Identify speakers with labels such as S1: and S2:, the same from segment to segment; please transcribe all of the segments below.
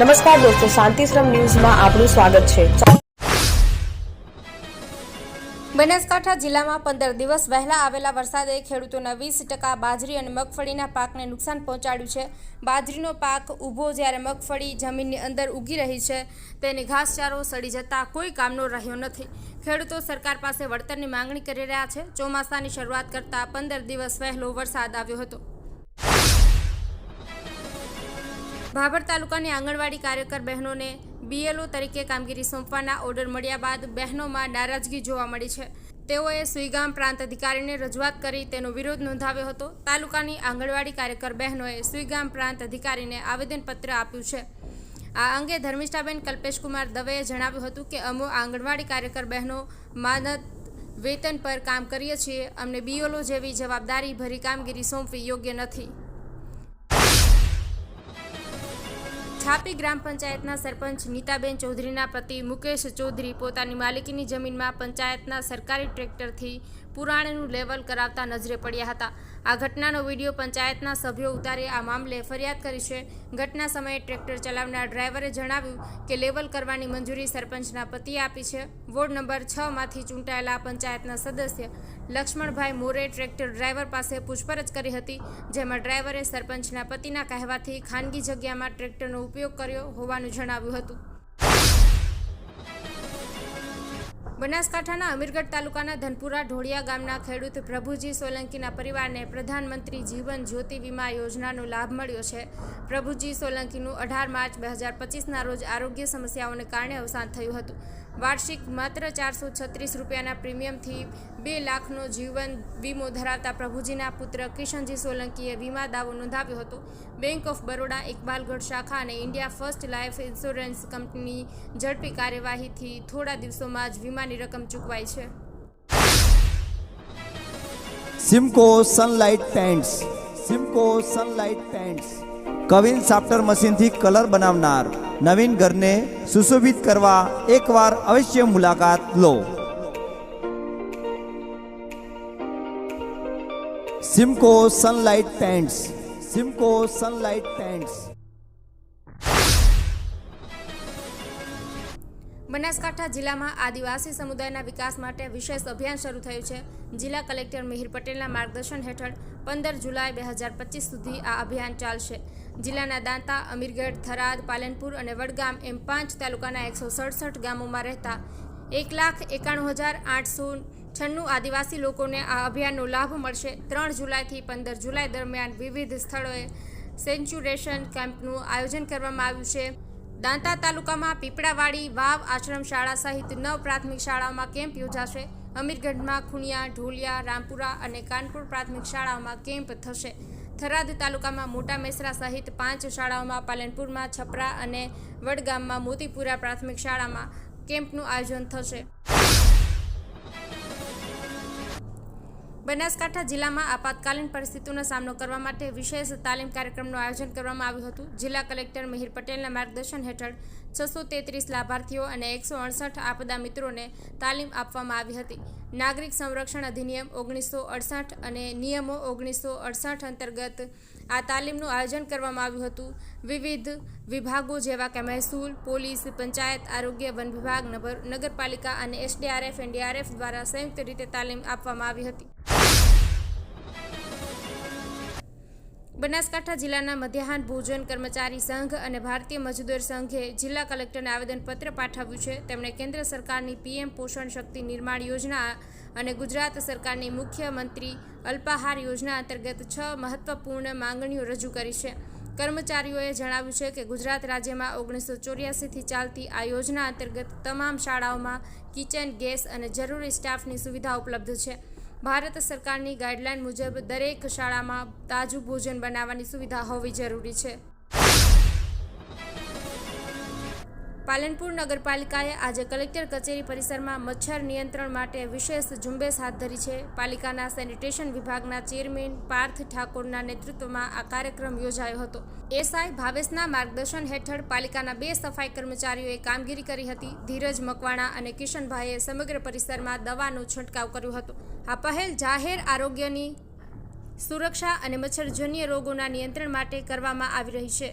S1: નમસ્કાર દોસ્તો, શાંતિશ્રમ ન્યૂઝમાં આપનું સ્વાગત છે.
S2: બનાસકાંઠા જિલ્લામાં પંદર દિવસ વહેલા આવેલા વરસાદે ખેડૂતોના વીસ ટકા બાજરી અને મગફળીના પાકને નુકસાન પહોંચાડ્યું છે. બાજરીનો પાક ઊભો જ્યારે મગફળી જમીનની અંદર ઉગી રહી છે, તેને ઘાસચારો સડી જતા કોઈ કામનો રહ્યો નથી. ખેડૂતો સરકાર પાસે વળતરની માંગણી કરી રહ્યા છે. ચોમાસાની શરૂઆત કરતા પંદર દિવસ વહેલો વરસાદ આવ્યો હતો. ભાભર તાલુકાની આંગણવાડી કાર્યકર બહેનોને બીએલઓ તરીકે કામગીરી સોંપવાના ઓર્ડર મળ્યા બાદ બહેનોમાં નારાજગી જોવા મળી છે. તેઓએ સુઈગામ પ્રાંત અધિકારીને રજૂઆત કરી તેનો વિરોધ નોંધાવ્યો હતો. તાલુકાની આંગણવાડી કાર્યકર બહેનોએ સુઈગામ પ્રાંત અધિકારીને આવેદનપત્ર આપ્યું છે. આ અંગે ધર્મિષ્ઠાબેન કલ્પેશકુમાર દવેએ જણાવ્યું હતું કે, અમો આંગણવાડી કાર્યકર બહેનો માનદ વેતન પર કામ કરીએ છીએ. અમને બીઓલો જેવી જવાબદારી ભરી કામગીરી સોંપવી યોગ્ય નથી. છાપી ગ્રામ પંચાયતના સરપંચ નીતાબેન ચૌધરીના પતિ મુકેશ ચૌધરી પોતાની માલિકીની જમીનમાં પંચાયતના સરકારી ટ્રેક્ટરથી પુરાણનું લેવલ કરાવતા નજરે પડ્યા હતા. આ ઘટનાનો વીડિયો પંચાયતના સભ્યો ઉતારે આ મામલે ફરિયાદ કરી છે. ઘટના સમયે ટ્રેક્ટર ચલાવનાર ડ્રાઈવરે જણાવ્યું કે લેવલ કરવાની મંજૂરી સરપંચના પતિએ આપી છે. વોર્ડ નંબર છમાંથી ચૂંટાયેલા પંચાયતના સદસ્ય લક્ષ્મણભાઈ મોરે ટ્રેક્ટર ડ્રાઈવર પાસે પૂછપરછ કરી હતી, જેમાં ડ્રાઈવરે સરપંચના પતિના કહેવાથી ખાનગી જગ્યામાં ટ્રેક્ટરનો ઉપયોગ કર્યો હોવાનું જણાવ્યું હતું. બનાસકાંઠાના અમીરગઢ તાલુકાના ધનપુરા ઢોળિયા ગામના ખેડૂત પ્રભુજી સોલંકીના પરિવારને પ્રધાનમંત્રી જીવન જ્યોતિ વીમા યોજનાનો લાભ મળ્યો છે. પ્રભુજી સોલંકીનું અઢાર માર્ચ બે હજાર પચીસના રોજ આરોગ્ય સમસ્યાઓને કારણે અવસાન થયું હતું. વાર્ષિક માત્ર ચારસો છત્રીસ રૂપિયાના પ્રીમિયમથી બે લાખનો જીવન વીમો ધરાવતા પ્રભુજીના પુત્ર કિશનજી સોલંકીએ વીમા દાવો નોંધાવ્યો હતો. બેંક ઓફ બરોડા, ઇકબાલગઢ શાખા અને ઇન્ડિયા ફર્સ્ટ લાઈફ ઇન્સ્યોરન્સ કંપનીની ઝડપી કાર્યવાહીથી થોડા દિવસોમાં જ વીમાની રકમ ચૂકવાઈ છે.
S3: Simco Sunlight Paints Simco Sunlight Paints queen સાફ્ટર મશીનથી કલર બનાવનાર. નવીન ઘરને સુશોભિત કરવા એકવાર અવશ્ય મુલાકાત લો. Simco Sunlight pants Simco Sunlight pants
S2: Banaskantha જિલ્લામાં આદિવાસી સમુદાયના વિકાસ માટે વિશેષ અભિયાન શરૂ થયું છે. જિલ્લા કલેક્ટર મિહિર પટેલના માર્ગદર્શન હેઠળ પંદર જુલાઈ બે હજાર પચીસ સુધી આ અભિયાન ચાલશે. જિલ્લાના દાંતા, અમીરગઢ, થરાદ, પાલનપુર અને વડગામ એમ પાંચ તાલુકાના એકસો સડસઠ ગામોમાં રહેતા એક લાખ એકાણું હજાર આઠસો છન્નું આદિવાસી લોકોને આ અભિયાનનો લાભ મળશે. ત્રણ જુલાઈથી પંદર જુલાઈ દરમિયાન વિવિધ સ્થળોએ સેન્ચ્યુરેશન કેમ્પનું આયોજન કરવામાં આવ્યું છે. દાંતા તાલુકામાં પીપળાવાડી વાવ આશ્રમ શાળા સહિત નવ પ્રાથમિક શાળાઓમાં કેમ્પ યોજાશે. અમીરગઢમાં ખુણિયા, ઢોલિયા, રામપુરા અને કાનપુર પ્રાથમિક શાળાઓમાં કેમ્પ થશે. થરાદ તાલુકામાં મોટા મેસરા સહિત પાંચ શાળાઓમાં, પાલનપુરમાં, છપરા અને વડગામમાં મોતીપુરા પ્રાથમિક શાળામાં કેમ્પનું આયોજન થશે. બનાસકાંઠા જિલ્લામાં આપાતકાલીન પરિસ્થિતિનો સામનો કરવા માટે વિશેષ તાલીમ કાર્યક્રમનું આયોજન કરવામાં આવ્યું હતું. જિલ્લા કલેક્ટર મિહિર પટેલના માર્ગદર્શન હેઠળ છસો તેત્રીસ લાભાર્થીઓ અને એકસો અડસઠ આપદા મિત્રોને તાલીમ આપવામાં આવી હતી. નાગરિક સંરક્ષણ અધિનિયમ ઓગણીસો અડસઠ અને નિયમો ઓગણીસો અડસઠ અંતર્ગત આ તાલીમનું આયોજન કરવામાં આવ્યું હતું. વિવિધ વિભાગો જેવા કે મહેસૂલ, પોલીસ, પંચાયત, આરોગ્ય, વન વિભાગ, નગર- નગરપાલિકા અને એસડીઆરએફ, એનડીઆરએફ દ્વારા સંયુક્ત રીતે તાલીમ આપવામાં આવી હતી. બનાસકાંઠા જિલ્લાના મધ્યાહન ભોજન કર્મચારી સંઘ અને ભારતીય મજદૂર સંઘે જિલ્લા કલેક્ટરને આવેદનપત્ર પાઠવ્યું છે. તેમણે કેન્દ્ર સરકારની પીએમ પોષણ શક્તિ નિર્માણ યોજના અને ગુજરાત સરકારની મુખ્યમંત્રી અલ્પાહાર યોજના અંતર્ગત છ મહત્વપૂર્ણ માંગણીઓ રજૂ કરી છે. કર્મચારીઓએ જણાવ્યું છે કે ગુજરાત રાજ્યમાં ઓગણીસો ચોર્યાસીથી ચાલતી આ યોજના અંતર્ગત તમામ શાળાઓમાં કિચન, ગેસ અને જરૂરી સ્ટાફની સુવિધા ઉપલબ્ધ છે. ભારત સરકારની ગાઈડલાઈન મુજબ દરેક શાળામાં તાજું ભોજન બનાવવાની સુવિધા હોવી જરૂરી છે. પાલનપુર નગરપાલિકાએ આજે કલેક્ટર કચેરી પરિસરમાં મચ્છર નિયંત્રણ માટે વિશેષ ઝુંબેશ હાથ ધરી છે. પાલિકાના સેનિટેશન વિભાગના ચેરમેન પાર્થ ઠાકોરના નેતૃત્વમાં આ કાર્યક્રમ યોજાયો હતો. એસઆઈ ભાવેશના માર્ગદર્શન હેઠળ પાલિકાના બે સફાઈ કર્મચારીઓએ કામગીરી કરી હતી. ધીરજ મકવાણા અને કિશનભાઈએ સમગ્ર પરિસરમાં દવાનો છંટકાવ કર્યો હતો. આ પહેલ જાહેર આરોગ્યની સુરક્ષા અને મચ્છરજન્ય રોગોના નિયંત્રણ માટે કરવામાં આવી રહી છે.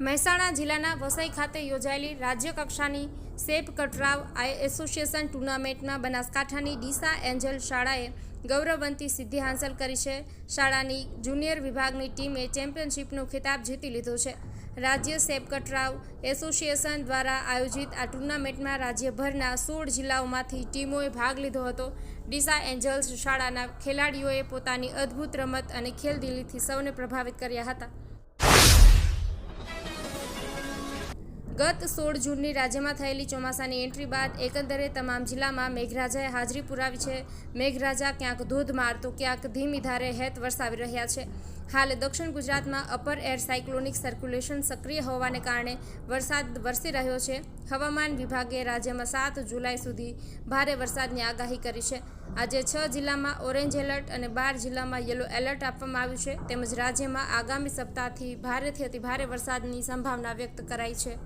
S2: મહેસાણા જિલ્લાના વસઈ ખાતે યોજાયેલી રાજ્ય કક્ષાની સેપ કટરાવ આઈ એસોસિએશન ટુર્નામેન્ટમાં બનાસકાંઠાની ડીસા એન્જલ શાળાએ ગૌરવવંતી સિદ્ધિ હાંસલ કરી છે. શાળાની જુનિયર વિભાગની ટીમે ચેમ્પિયનશિપનો ખિતાબ જીતી લીધો છે. રાજ્ય સેપ કટરાવ એસોસિએશન દ્વારા આયોજિત આ ટુર્નામેન્ટમાં રાજ્યભરના સોળ જિલ્લાઓમાંથી ટીમોએ ભાગ લીધો હતો. ડીસા એન્જલ્સ શાળાના ખેલાડીઓએ પોતાની અદ્ભુત રમત અને ખેલદિલીથી સૌને પ્રભાવિત કર્યા હતા. ગત સોળ જૂનની રાજ્યમાં થયેલી ચોમાસાની એન્ટ્રી બાદ એકંદરે તમામ જિલ્લામાં મેઘરાજાએ હાજરી પુરાવી છે. મેઘરાજા ક્યાંક ધોધમાર તો ક્યાંક ધીમી ધારે હેત વરસાવી રહ્યા છે. હાલ દક્ષિણ ગુજરાતમાં અપર એર સાયક્લોનિક સર્ક્યુલેશન સક્રિય હોવાને કારણે વરસાદ વરસી રહ્યો છે. હવામાન વિભાગે રાજ્યમાં સાત જુલાઈ સુધી ભારે વરસાદની આગાહી કરી છે. આજે છ જિલ્લામાં ઓરેન્જ એલર્ટ અને બાર જિલ્લામાં યલો એલર્ટ આપવામાં આવ્યું છે. તેમજ રાજ્યમાં આગામી સપ્તાહથી ભારેથી અતિ ભારે વરસાદની સંભાવના વ્યક્ત કરાઈ છે.